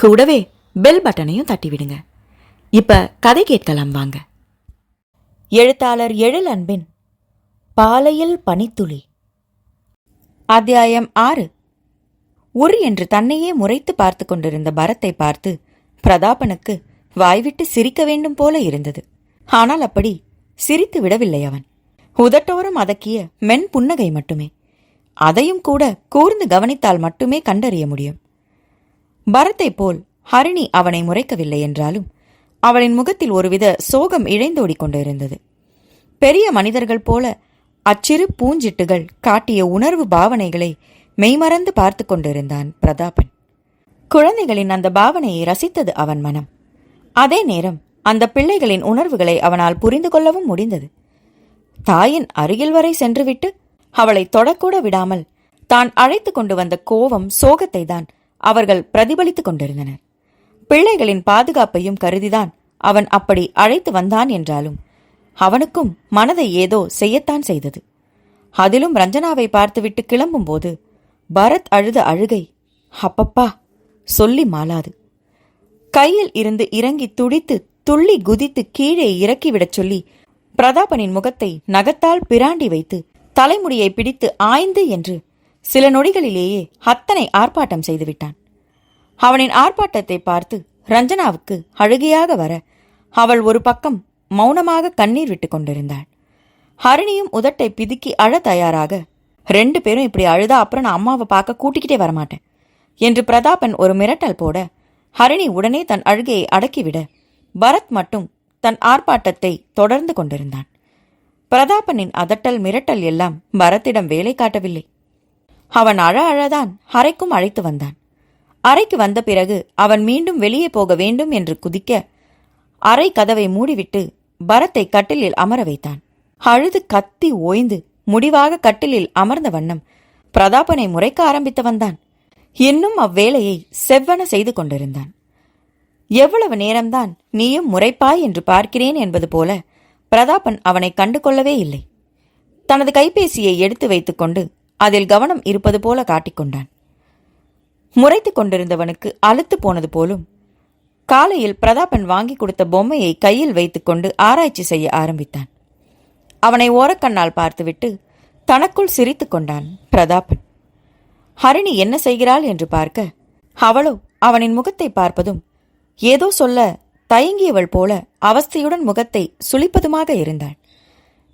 கூடவே பெல் பட்டனையும் தட்டிவிடுங்க. இப்ப கதை கேட்கலாம் வாங்க. எழுத்தாளர் எழில் அன்பின் பாலையில் பனித்துளி. அத்தியாயம் ஆறு. உரு என்று தன்னையே முறைத்து பார்த்து கொண்டிருந்த பரத்தை பார்த்து பிரதாபனுக்கு வாய்விட்டு சிரிக்க வேண்டும் போல இருந்தது. ஆனால் அப்படி சிரித்து விடவில்லை அவன். உதட்டோரம் அதக்கிய மென் புன்னகை மட்டுமே. அதையும் கூட கூர்ந்து கவனித்தால் மட்டுமே கண்டறிய முடியும். பரத்தை போல் ஹரிணி அவனை முறைக்கவில்லை என்றாலும் அவளின் முகத்தில் ஒருவித சோகம் இழைந்தோடிக் கொண்டிருந்தது. பெரிய மனிதர்கள் போல அச்சிறு பூஞ்சிட்டுகள் காட்டிய உணர்வு பாவனைகளை மெய்மறந்து பார்த்து கொண்டிருந்தான் பிரதாபன். குழந்தைகளின் அந்த பாவனையை ரசித்தது அவன் மனம். அதே நேரம் அந்த பிள்ளைகளின் உணர்வுகளை அவனால் புரிந்து கொள்ளவும் முடிந்தது. தாயின் அருகில் வரை சென்றுவிட்டு அவளை தொடக்கூட விடாமல் தான் அழைத்து கொண்டு வந்த கோபம் சோகத்தை தான் அவர்கள் பிரதிபலித்துக் கொண்டிருந்தனர். பிள்ளைகளின் பாதுகாப்பையும் கருதிதான் அவன் அப்படி அழைத்து வந்தான் என்றாலும் அவனுக்கும் மனதை ஏதோ செய்யத்தான் செய்தது. அதிலும் ரஞ்சனாவை பார்த்துவிட்டு கிளம்பும்போது பரத் அழுத அழுகை அப்பப்பா சொல்லி மாளாது. கையில் இருந்து இறங்கி துடித்து துள்ளி குதித்து கீழே இறக்கிவிடச் சொல்லி பிரதாபனின் முகத்தை நகத்தால் பிராண்டி வைத்து தலைமுடியை பிடித்து ஆய்ந்து என்று சில நொடிகளிலேயே அத்தனை ஆர்ப்பாட்டம் செய்துவிட்டான். அவனின் ஆர்ப்பாட்டத்தை பார்த்து ரஞ்சனாவுக்கு அழுகையாக வர அவள் ஒரு பக்கம் மௌனமாக கண்ணீர் விட்டுக் கொண்டிருந்தாள். ஹரிணியும் உதட்டை பிதுக்கி அழ தயாராக ரெண்டு பேரும் இப்படி அழுதா அப்புறம் நான் அம்மாவை பார்க்க கூட்டிக்கிட்டே வரமாட்டேன் என்று பிரதாபன் ஒரு மிரட்டல் போட ஹரிணி உடனே தன் அழுகையை அடக்கிவிட பரத் மட்டும் தன் ஆர்ப்பாட்டத்தை தொடர்ந்து கொண்டிருந்தான். பிரதாபனின் அதட்டல் மிரட்டல் எல்லாம் பரத்திடம் வேலை காட்டவில்லை. அவன் அழ அழதான் அறைக்கும் அழைத்து வந்தான். அறைக்கு வந்த பிறகு அவன் மீண்டும் வெளியே போக வேண்டும் என்று குதிக்க அறை கதவை மூடிவிட்டு பரத்தை கட்டிலில் அமர வைத்தான். அழுது கத்தி ஓய்ந்து முடிவாக கட்டிலில் அமர்ந்த வண்ணம் பிரதாபனை முறைக்க ஆரம்பித்து வந்தான். இன்னும் அவ்வேளையை செவ்வன செய்து கொண்டிருந்தான். எவ்வளவு நேரம்தான் நீயும் முறைப்பாய் என்று பார்க்கிறேன் என்பது போல பிரதாபன் அவனை கண்டு கொள்ளவே இல்லை. தனது கைபேசியை எடுத்து வைத்துக்கொண்டு அதில் கவனம் இருப்பது போல காட்டிக்கொண்டான். முறைத்துக் கொண்டிருந்தவனுக்கு அழுத்து போனது போலும் காலையில் பிரதாபன் வாங்கி கொடுத்த பொம்மையை கையில் வைத்துக்கொண்டு ஆராய்ச்சி செய்ய ஆரம்பித்தான். அவனை ஓரக்கண்ணால் பார்த்துவிட்டு தனக்குள் சிரித்துக் கொண்டான் பிரதாபன் ஹரிணி என்ன செய்கிறாள் என்று பார்க்க அவளோ அவனின் முகத்தை பார்ப்பதும் ஏதோ சொல்ல தயங்கியவள் போல அவஸ்தையுடன் முகத்தை சுளிப்பதுமாக இருந்தாள்.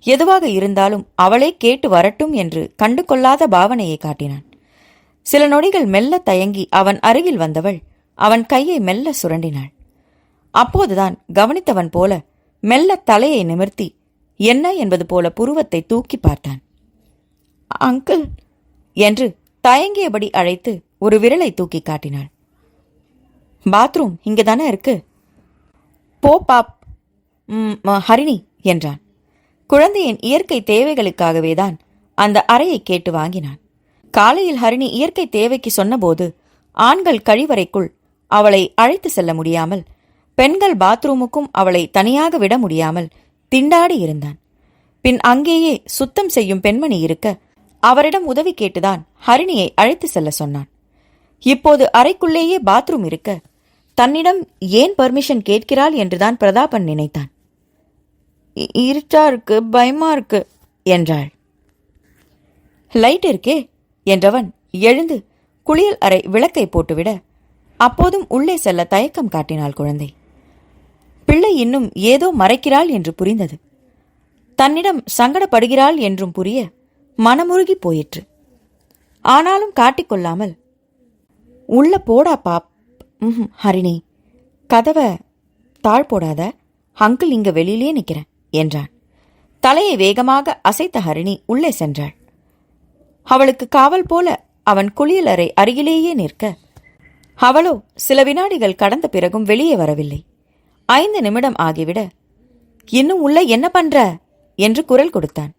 எதுவாக இருந்தாலும் அவளே கேட்டு வரட்டும் என்று கண்டு கொள்ளாத பாவனையை காட்டினான். சில நொடிகள் மெல்ல தயங்கி அவன் அருகில் வந்தவள் அவன் கையை மெல்ல சுரண்டினாள். அப்போதுதான் கவனித்தவன் போல மெல்ல தலையை நிமிர்த்தி என்ன என்பது போல புருவத்தை தூக்கி பார்த்தான். அங்கிள் என்று தயங்கியபடி அழைத்து ஒரு விரலை தூக்கி காட்டினாள். பாத்ரூம் இங்கதானே இருக்கு? போ பாப் ம், ஹரிணி என்றான். குழந்தையின் இயற்கை தேவைகளுக்காகவே தான் அந்த அறையை கேட்டு வாங்கினான். காலையில் ஹரிணி இயற்கை தேவைக்கு சொன்னபோது ஆண்கள் கழிவறைக்குள் அவளை அழைத்து செல்ல முடியாமல் பெண்கள் பாத்ரூமுக்கும் அவளை தனியாக விட முடியாமல் திண்டாடி இருந்தான். பின் அங்கேயே சுத்தம் செய்யும் பெண்மணி இருக்க அவரிடம் உதவி கேட்டுதான் ஹரிணியை அழைத்து செல்ல சொன்னான். இப்போது அறைக்குள்ளேயே பாத்ரூம் இருக்க தன்னிடம் ஏன் பர்மிஷன் கேட்கிறாள் என்றுதான் பிரதாபன் நினைத்தான். இருட்டா இருக்கு பயமா இருக்கு என்றாள். லைட் இருக்கே என்றவன் எழுந்து குளியல் அறை விளக்கை போட்டுவிட அப்போதும் உள்ளே செல்ல தயக்கம் காட்டினாள் குழந்தை. பிள்ளை இன்னும் ஏதோ மறைக்கிறாள் என்று புரிந்தது. தன்னிடம் சங்கடப்படுகிறாள் என்றும் புரிய மனமுருகி போயிற்று. ஆனாலும் காட்டிக்கொள்ளாமல் உள்ள போடா பாப் ம்ஹும், ஹரிணி கதவை தாழ் போடாத அங்கிள் இங்க வெளியிலே நிற்கிறேன் என்றான் தலையை வேகமாக அசைத்த ஹரிணி உள்ளே சென்றாள். அவளுக்கு காவல் போல அவன் குளியலறை அருகிலேயே நிற்க. அவளோ சில வினாடிகள் கடந்த பிறகும் வெளியே வரவில்லை. ஐந்து நிமிடம் ஆகிவிட இன்னும் உள்ள என்ன பண்ற? என்று குரல் கொடுத்தான்.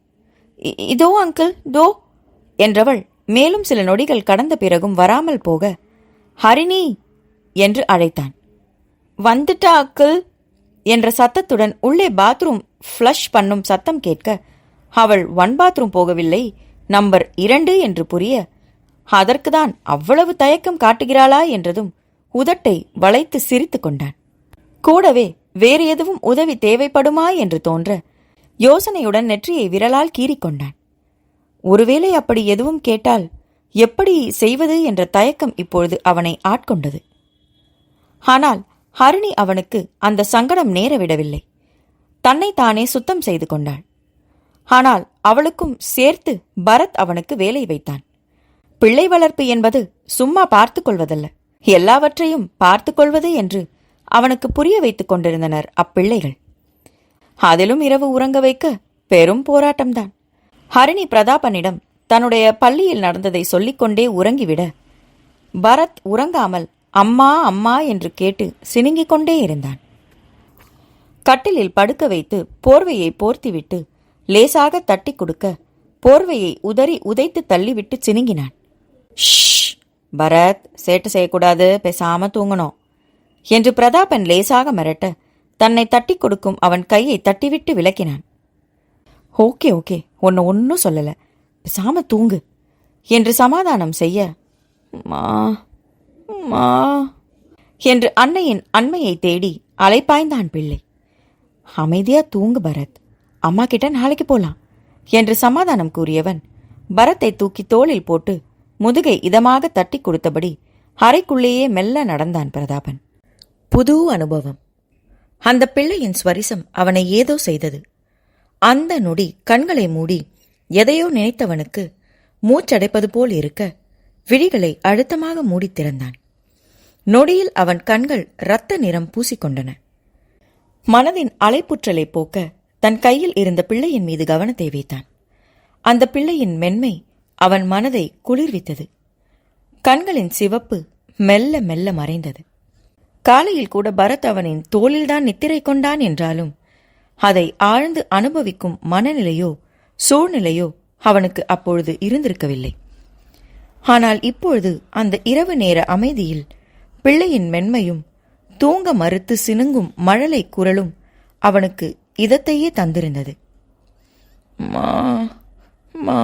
இதோ அங்கிள் தோ என்றவள் மேலும் சில நொடிகள் கடந்த பிறகும் வராமல் போக ஹரிணி என்று அழைத்தான். வந்துட்டா அக்கிள் என்ற சத்தத்துடன் உள்ளே பாத்ரூம் ஃப்ளஷ் பண்ணும் சத்தம் கேட்க அவள் ஒன் பாத்ரூம் போகவில்லை. நம்பர் இரண்டு என்று புரிய அதற்குதான் அவ்வளவு தயக்கம் காட்டுகிறாளா? என்றதும் உதட்டை வளைத்து சிரித்துக் கொண்டான். கூடவே வேறு எதுவும் உதவி தேவைப்படுமா? என்று தோன்ற யோசனையுடன் நெற்றியை விரலால் கீறிக்கொண்டான் ஒருவேளை அப்படி எதுவும் கேட்டால் எப்படி செய்வது? என்ற தயக்கம் இப்பொழுது அவனை ஆட்கொண்டது. ஆனால் ஹரிணி அவனுக்கு அந்த சங்கடம் நேரவிடவில்லை. தன்னை தானே சுத்தம் செய்து கொண்டாள். ஆனால் அவளுக்கும் சேர்த்து பரத் அவனுக்கு வேலை வைத்தான். பிள்ளை வளர்ப்பு என்பது சும்மா பார்த்துக் கொள்வதல்ல. எல்லாவற்றையும் பார்த்துக் கொள்வது என்று அவனுக்கு புரிய வைத்துக் கொண்டிருந்தனர் அப்பிள்ளைகள். அதிலும் இரவு உறங்க வைக்க பெரும் போராட்டம்தான். ஹரிணி பிரதாபனிடம் தன்னுடைய பள்ளியில் நடந்ததை சொல்லிக்கொண்டே உறங்கிவிட பரத் உறங்காமல் அம்மா அம்மா என்று கேட்டு சினுங்கிக் கொண்டே இருந்தான். கட்டிலில் படுக்க வைத்து போர்வையை போர்த்திவிட்டு லேசாக தட்டி கொடுக்க போர்வையை உதறி உதைத்து தள்ளிவிட்டு சினுங்கினான். ஷ் பரத் சேட்டு செய்யக்கூடாது பேசாம தூங்கணும் என்று பிரதாபன் லேசாக மிரட்ட தன்னை தட்டி கொடுக்கும் அவன் கையை தட்டிவிட்டு விலக்கினான். ஓகே ஓகே உன்னை ஒன்றும் சொல்லலை பேசாம தூங்கு என்று சமாதானம் செய்ய மா மா என்று அன்னையின் அண்மையை தேடி அலைப்பாய்ந்தான் பிள்ளை. அமைதியா தூங்கு பரத். அம்மா கிட்ட நாளைக்கு போலாம் என்று சமாதானம் கூறியவன் பரத்தை தூக்கி தோளில் போட்டு முதுகை இதமாக தட்டி கொடுத்தபடி அறைக்குள்ளேயே மெல்ல நடந்தான் பிரதாபன். புது அனுபவம். அந்த பிள்ளையின் ஸ்வரிசம் அவனை ஏதோ செய்தது. அந்த நொடி கண்களை மூடி எதையோ நினைத்தவனுக்கு மூச்சடைப்பது போல் இருக்க விழிகளை அழுத்தமாக மூடி திறந்தான். நொடியில் அவன் கண்கள் இரத்த நிறம் பூசிக்கொண்டன. மனதின் அலைப்புற்றலை போக்க தன் கையில் இருந்த பிள்ளையின் மீது கவனத்தை வைத்தான். அந்த பிள்ளையின் மென்மை அவன் மனதை குளிர்வித்தது. கண்களின் சிவப்பு மெல்ல மெல்ல மறைந்தது. காலையில் கூட பரத் அவனின் தோளில்தான் நித்திரை கொண்டான் என்றாலும் அதை ஆழ்ந்து அனுபவிக்கும் மனநிலையோ சூழ்நிலையோ அவனுக்கு அப்பொழுது இருந்திருக்கவில்லை. ஆனால் இப்பொழுது அந்த இரவு நேர அமைதியில் பிள்ளையின் மென்மையும் தூங்க மறுத்து சினுங்கும் மழலை குரலும் அவனுக்கு இதத்தையே தந்திருந்தது. மா மா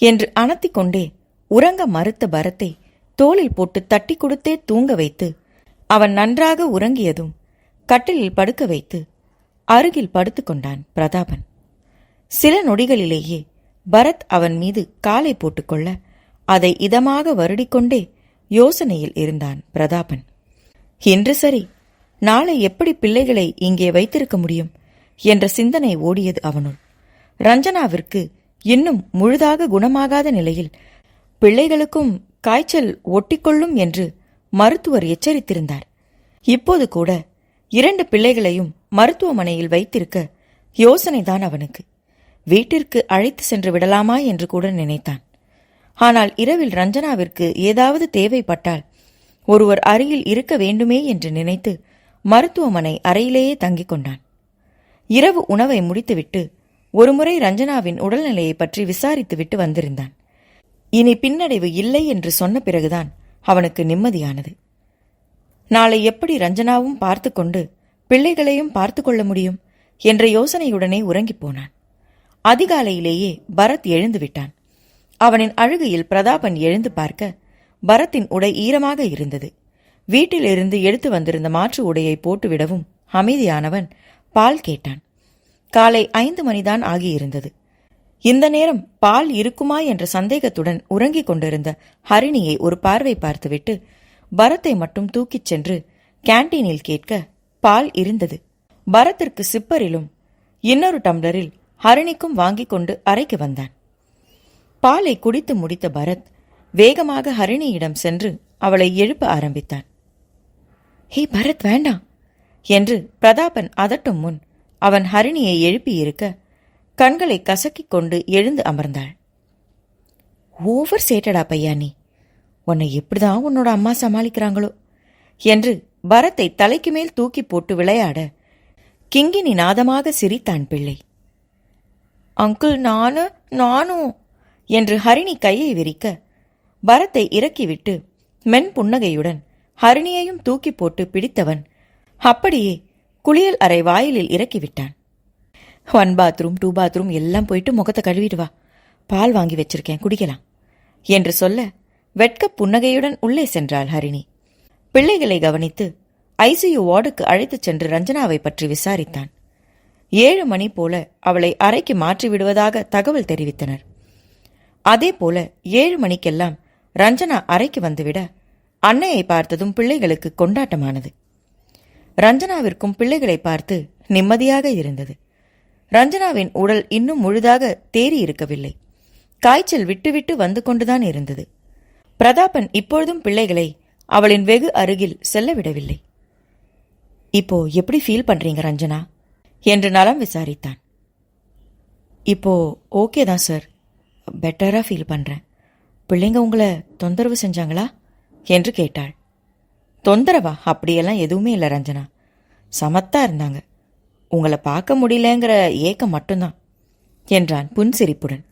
என்று அணத்திக் கொண்டே உறங்க மறுத்த பரத்தை தோளில் போட்டு தட்டி கொடுத்தே தூங்க வைத்து அவன் நன்றாக உறங்கியதும் கட்டிலில் படுக்க வைத்து அருகில் படுத்துக்கொண்டான் பிரதாபன். சில நொடிகளிலேயே பரத் அவன் மீது காலை போட்டுக்கொள்ள அதை இதமாக வருடிக்கொண்டே யோசனையில் இருந்தான் பிரதாபன். இன்று சரி நாளை எப்படி பிள்ளைகளை இங்கே வைத்திருக்க முடியும்? என்ற சிந்தனை ஓடியது அவனுள். ரஞ்சனாவிற்கு இன்னும் முழுதாக குணமாகாத நிலையில் பிள்ளைகளுக்கும் காய்ச்சல் ஒட்டிக்கொள்ளும் என்று மருத்துவர் எச்சரித்திருந்தார். இப்போது கூட இரண்டு பிள்ளைகளையும் மருத்துவமனையில் வைத்திருக்க யோசனைதான் அவனுக்கு. வீட்டிற்கு அழைத்து சென்று விடலாமா என்று கூட நினைத்தான். ஆனால் இரவில் ரஞ்சனாவிற்கு ஏதாவது தேவைப்பட்டால் ஒருவர் அருகில் இருக்க வேண்டுமே என்று நினைத்து மருத்துவமனை அறையிலேயே தங்கிக் கொண்டான். இரவு உணவை முடித்துவிட்டு ஒருமுறை ரஞ்சனாவின் உடல்நிலையை பற்றி விசாரித்துவிட்டு வந்திருந்தான். இனி பின்னடைவு இல்லை என்று சொன்ன பிறகுதான் அவனுக்கு நிம்மதியானது. நாளை எப்படி ரஞ்சனாவும் பார்த்து கொண்டு பிள்ளைகளையும் பார்த்து கொள்ள முடியும்? என்ற யோசனையுடனே உறங்கிப் போனான். அதிகாலையிலேயே பரத் எழுந்து விட்டான். அவனின் அழுகையில் பிரதாபன் எழுந்து பார்க்க பரத்தின் உடை ஈரமாக இருந்தது. வீட்டிலிருந்து எடுத்து வந்திருந்த மாற்று உடையை போட்டுவிடவும் அமைதியானவன் பால் கேட்டான். காலை ஐந்து மணிதான் ஆகியிருந்தது. இந்த நேரம் பால் இருக்குமா என்ற சந்தேகத்துடன் உறங்கிக் கொண்டிருந்த ஹரிணியை ஒரு பார்வை பார்த்துவிட்டு பரத்தை மட்டும் தூக்கிச் சென்று கேண்டீனில் கேட்க பால் இருந்தது. பரத்திற்கு சிப்பரிலும் இன்னொரு டம்ளரில் ஹரிணிக்கும் வாங்கிக் கொண்டு அறைக்கு வந்தான். பாலை குடித்து முடித்த பரத் வேகமாக ஹரிணியிடம் சென்று அவளை எழுப்ப ஆரம்பித்தான். ஹே பரத் வேண்டாம் என்று பிரதாபன் அதட்டும் முன் அவன் ஹரிணியை எழுப்பியிருக்க கண்களை கசக்கிக் கொண்டு எழுந்து அமர்ந்தாள். ஓவர் சேட்டடா பையா நீ? உன்னை எப்படிதான் உன்னோட அம்மா சமாளிக்கிறாங்களோ? என்று பரத்தை தலைக்கு மேல் தூக்கி போட்டு விளையாட கிங்கினி நாதமாக சிரித்தான் பிள்ளை. அங்கிள் நானு நானும் என்று ஹரிணி கையை விரிக்க பரத்தை இறக்கிவிட்டு மென் புன்னகையுடன் ஹரிணியையும் தூக்கி போட்டு பிடித்தவன் அப்படியே குளியல் அறை வாயிலில் இறக்கிவிட்டான். ஒன் பாத்ரூம் டூ பாத்ரூம் எல்லாம் போயிட்டு முகத்தை கழுவிட்டு வா. பால் வாங்கி வச்சிருக்கேன் குடிக்கலாம் என்று சொல்ல வெட்கப் புன்னகையுடன் உள்ளே சென்றாள் ஹரிணி. பிள்ளைகளை கவனித்து ஐசியு வார்டுக்கு அழைத்துச் சென்று ரஞ்சனாவை பற்றி விசாரித்தான். ஏழு மணி போல அவளை அறைக்கு மாற்றி விடுவதாக தகவல் தெரிவித்தனர். அதே போல ஏழு மணிக்கெல்லாம் ரஞ்சனா அறைக்கு வந்துவிட அன்னையை பார்த்ததும் பிள்ளைகளுக்கு கொண்டாட்டமானது. ரஞ்சனாவிற்கும் பிள்ளைகளை பார்த்து நிம்மதியாக இருந்தது. ரஞ்சனாவின் உடல் இன்னும் முழுதாக தேறி இருக்கவில்லை. காய்ச்சல் விட்டுவிட்டு வந்து கொண்டுதான் இருந்தது. பிரதாபன் இப்பொழுதும் பிள்ளைகளை அவளின் வெகு அருகில் செல்ல விடவில்லை. இப்போ எப்படி ஃபீல் பண்றீங்க ரஞ்சனா? என்று நலம் விசாரித்தான். இப்போ ஓகே தான் சார். பெட்டராக ஃபீல் பண்ணுறேன் பிள்ளைங்க உங்களை தொந்தரவு செஞ்சாங்களா? என்று கேட்டாள். தொந்தரவா? அப்படியெல்லாம் எதுவுமே இல்லை ரஞ்சனா. சமத்தா இருந்தாங்க. உங்களை பார்க்க முடியலங்கிற ஏக்கம் மட்டும்தான் என்றான் புன்சிரிப்புடன்.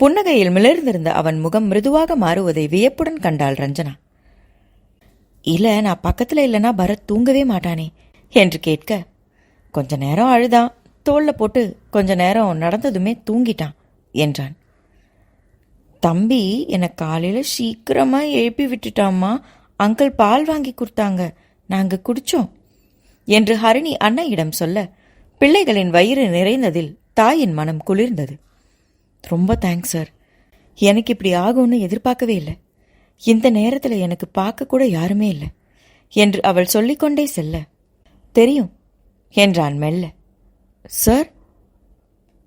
புன்னகையில் மிளர்ந்திருந்த அவன் முகம் மிருதுவாக மாறுவதை வியப்புடன் கண்டாள் ரஞ்சனா. இல்லை நான் பக்கத்தில் இல்லைன்னா பரத் தூங்கவே மாட்டானே என்று கேட்க கொஞ்ச நேரம் அழுதான். தோளில் போட்டு கொஞ்ச நேரம் நடந்ததுமே தூங்கிட்டான். என்றான். தம்பி என்னை காலையில சீக்கிரமா எழுப்பி விட்டுட்டாம்மா. அங்கிள் பால் வாங்கி கொடுத்தாங்க. நாங்க குடிச்சோம். என்று ஹரிணி அன்னையிடம் சொல்ல பிள்ளைகளின் வயிறு நிறைந்ததில் தாயின் மனம் குளிர்ந்தது. ரொம்ப தேங்க்ஸ் சார். எனக்கு இப்படி ஆகும்னு எதிர்பார்க்கவே இல்லை. இந்த நேரத்தில் எனக்கு பார்க்க கூட யாருமே இல்லை. என்று அவள் சொல்லிக்கொண்டே செல்ல தெரியும் என்றான் மெல்ல. சார்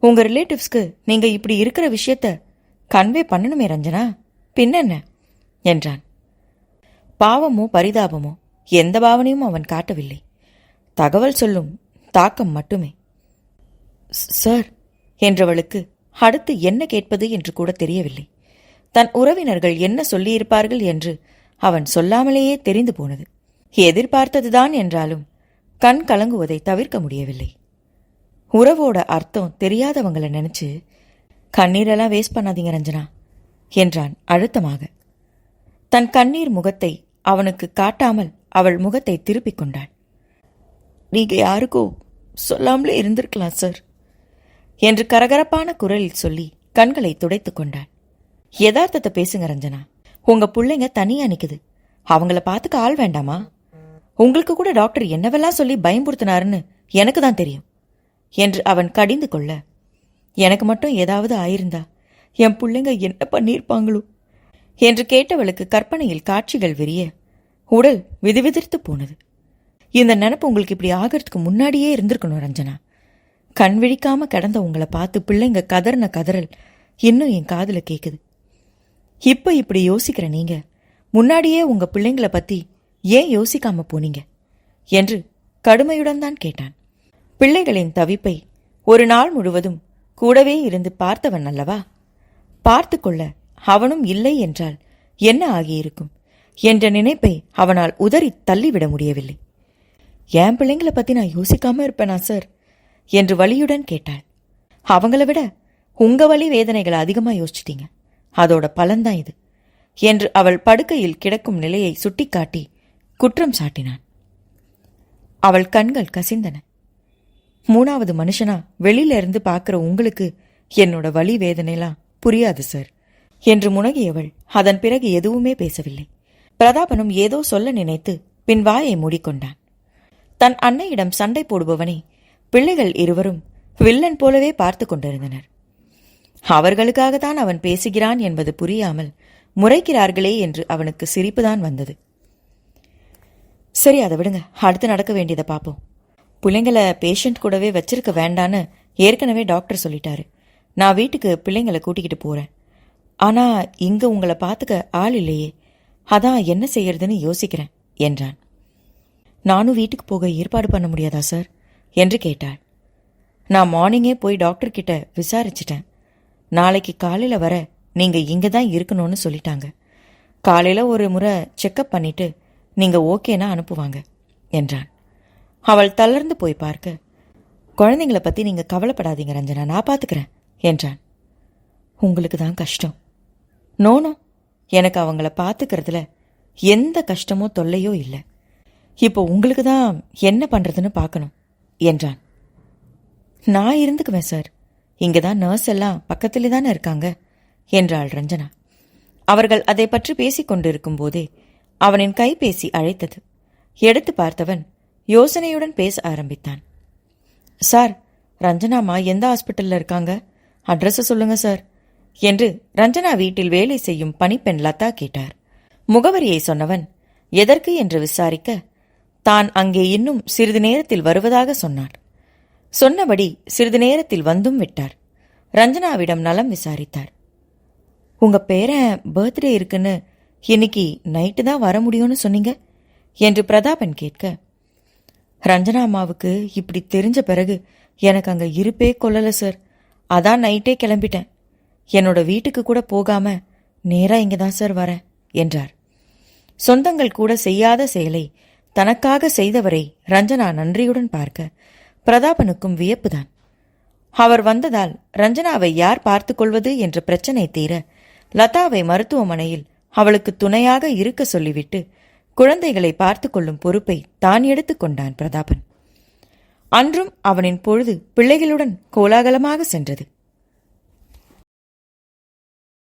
உங்க ரிலேட்டிவ்ஸ்க்கு நீங்க இப்படி இருக்கிற விஷயத்த கன்வே பண்ணணுமே ரஞ்சனா. பின்னென்ன என்றான். பாவமோ பரிதாபமோ எந்த பாவனையும் அவன் காட்டவில்லை. தகவல் சொல்லும் தாக்கம் மட்டுமே. சார் என்றவளுக்கு அடுத்து என்ன கேட்பது என்று கூட தெரியவில்லை. தன் உறவினர்கள் என்ன சொல்லியிருப்பார்கள் என்று அவன் சொல்லாமலேயே தெரிந்து போனது. எதிர்பார்த்ததுதான் என்றாலும் கண் கலங்குவதை தவிர்க்க முடியவில்லை. உறவோட அர்த்தம் தெரியாதவங்கள நினைச்சு கண்ணீரெல்லாம் வேஸ்ட் பண்ணாதீங்க ரஞ்சனா என்றான் அழுத்தமாக. தன் கண்ணீர் முகத்தை அவனுக்கு காட்டாமல் அவள் முகத்தை திருப்பிக் கொண்டாள். நீங்க யாருக்கோ சொல்லாமலே இருந்திருக்கலாம் சார் என்று கரகரப்பான குரலில் சொல்லி கண்களை துடைத்துக் கொண்டாள். யதார்த்தத்தை பேசுங்க ரஞ்சனா உங்க பிள்ளைங்க தனியா நிக்குது. அவங்கள பார்த்துக்க ஆள் வேண்டாமா? உங்களுக்கு கூட டாக்டர் என்னவெல்லாம் சொல்லி பயம்புறுத்தினாருன்னு எனக்கு தான் தெரியும். என்று அவன் கடிந்து கொள்ள. எனக்கு மட்டும் ஏதாவது ஆயிருந்தா? என் பிள்ளைங்க என்ன பண்ணியிருப்பாங்களோ? என்று கேட்டவளுக்கு கற்பனையில் காட்சிகள் விரிய. உடல் விதுவிதிர்த்து போனது. இந்த நினப்பு உங்களுக்கு இப்படி ஆகிறதுக்கு முன்னாடியே இருந்திருக்கணும் ரஞ்சனா. கண் விழிக்காம கிடந்த உங்களை பார்த்து பிள்ளைங்க கதறின கதறல் இன்னும் என் காதில் கேட்குது இப்போ இப்படி யோசிக்கிற நீங்க முன்னாடியே உங்க பிள்ளைங்கள பத்தி ஏன் யோசிக்காம போனீங்க? என்று கடுமையுடன் தான் கேட்டான். பிள்ளைகளின் தவிப்பை ஒரு நாள் முழுவதும் கூடவே இருந்து பார்த்தவன் அல்லவா? பார்த்து கொள்ள அவனும் இல்லை என்றால் என்ன ஆகியிருக்கும்? என்ற நினைப்பை அவனால் உதறி தள்ளிவிட முடியவில்லை. என் பிள்ளைங்களை பத்தி நான் யோசிக்காம இருப்பேனா சார்? என்று வலியுடன் கேட்டாள். அவங்கள விட உங்க வழி வேதனைகளை அதிகமா யோசிச்சிட்டீங்க. அதோட பலன்தான் இது என்று அவள் படுக்கையில் கிடக்கும் நிலையை சுட்டிக்காட்டி குற்றம் சாட்டினான். அவள் கண்கள் கசிந்தன. மூணாவது மனுஷனா வெளியில இருந்து பாக்குற உங்களுக்கு என்னோட வழி வேதனைலாம் புரியாது சார். என்று முனகியவள் அதன் பிறகு எதுவுமே பேசவில்லை. பிரதாபனும் ஏதோ சொல்ல நினைத்து பின் வாயை மூடிக்கொண்டான். தன் அன்னையிடம் சண்டை போடுபவனை பிள்ளைகள் இருவரும் வில்லன் போலவே பார்த்து கொண்டிருந்தனர். அவர்களுக்காகத்தான் அவன் பேசுகிறான் என்பது புரியாமல் முறைக்கிறார்களே என்று அவனுக்கு சிரிப்புதான் வந்தது. சரி அதை விடுங்க. அடுத்து நடக்க வேண்டியதை பார்ப்போம். பிள்ளைங்களை பேஷண்ட் கூடவே வச்சிருக்க வேண்டான்னு ஏற்கனவே டாக்டர் சொல்லிட்டாரு. நான் வீட்டுக்கு பிள்ளைங்களை கூட்டிக்கிட்டு போறேன். ஆனா இங்க உங்களை பார்த்துக்க ஆள் இல்லையே. அதான் என்ன செய்யறதுன்னு யோசிக்கிறேன் என்றான். நானும் வீட்டுக்கு போக ஏற்பாடு பண்ண முடியாதா சார்? என்று கேட்டாள். நான் மார்னிங்கே போய் டாக்டர் கிட்ட விசாரிச்சிட்டேன். நாளைக்கு காலையில வர நீங்க இங்க தான் இருக்கணும்னு சொல்லிட்டாங்க. காலையில ஒரு முறை செக்கப் பண்ணிட்டு நீங்க ஓகேனா அனுப்புவாங்க என்றான். அவள் தளர்ந்து போய் பார்க்க குழந்தைங்கள பத்தி நீங்க கவலைப்படாதீங்க ரஞ்சனா நான் பாத்துக்கிறேன் என்றான். உங்களுக்கு தான் கஷ்டம். நோனோ எனக்கு அவங்கள பாத்துக்கிறதுல எந்த கஷ்டமோ தொல்லையோ இல்லை. இப்போ உங்களுக்கு தான் என்ன பண்றதுன்னு பார்க்கணும் என்றான். நான் இருந்துக்குவேன் சார். இங்கே தான் நர்ஸ் எல்லாம் பக்கத்திலே தானே இருக்காங்க என்றாள் ரஞ்சனா. அவர்கள் அதை பற்றி பேசிக் கொண்டிருக்கும் போதே அவனின் கைபேசி அழைத்தது. எடுத்து பார்த்தவன் யோசனையுடன் பேச ஆரம்பித்தான். சார் ரஞ்சனாமா எந்த ஹாஸ்பிட்டல்ல இருக்காங்க? அட்ரஸை சொல்லுங்க சார் என்று ரஞ்சனா வீட்டில் வேலை செய்யும் பணிப்பெண் லதா கேட்டார். முகவரியை சொன்னவன் எதற்கு? என்று விசாரிக்க தான் அங்கே இன்னும் சிறிது நேரத்தில் வருவதாக சொன்னார். சொன்னபடி சிறிது நேரத்தில் வந்தும் விட்டார். ரஞ்சனாவிடம் நலம் விசாரித்தார். உங்க பேரன் பர்த்டே இருக்குன்னு இன்னைக்கு நைட்டு தான் வர முடியும்னு சொன்னீங்க? என்று பிரதாபன் கேட்க ரஞ்சனா அம்மாவுக்கு இப்படி தெரிஞ்ச பிறகு எனக்கு அங்க இருப்பே கொள்ளல சார். அதான் நைட்டே கிளம்பிட்டேன். என்னோட வீட்டுக்கு கூட போகாம நேரா இங்க தான் சார் வரேன் என்றார். சொந்தங்கள் கூட செய்யாத செயலை தனக்காக செய்தவரை ரஞ்சனா நன்றியுடன் பார்க்க பிரதாபனுக்கும் வியப்புதான். அவர் வந்ததால் ரஞ்சனாவை யார் பார்த்து கொள்வது என்ற பிரச்சனை தீர லதாவை மருத்துவமனையில் அவளுக்கு துணையாக இருக்க சொல்லிவிட்டு குழந்தைகளை பார்த்துக் கொள்ளும் பொறுப்பை தான் எடுத்துக் கொண்டான் பிரதாபன். அன்றும் அவனின் பொழுது பிள்ளைகளுடன் கோலாகலமாக சென்றது.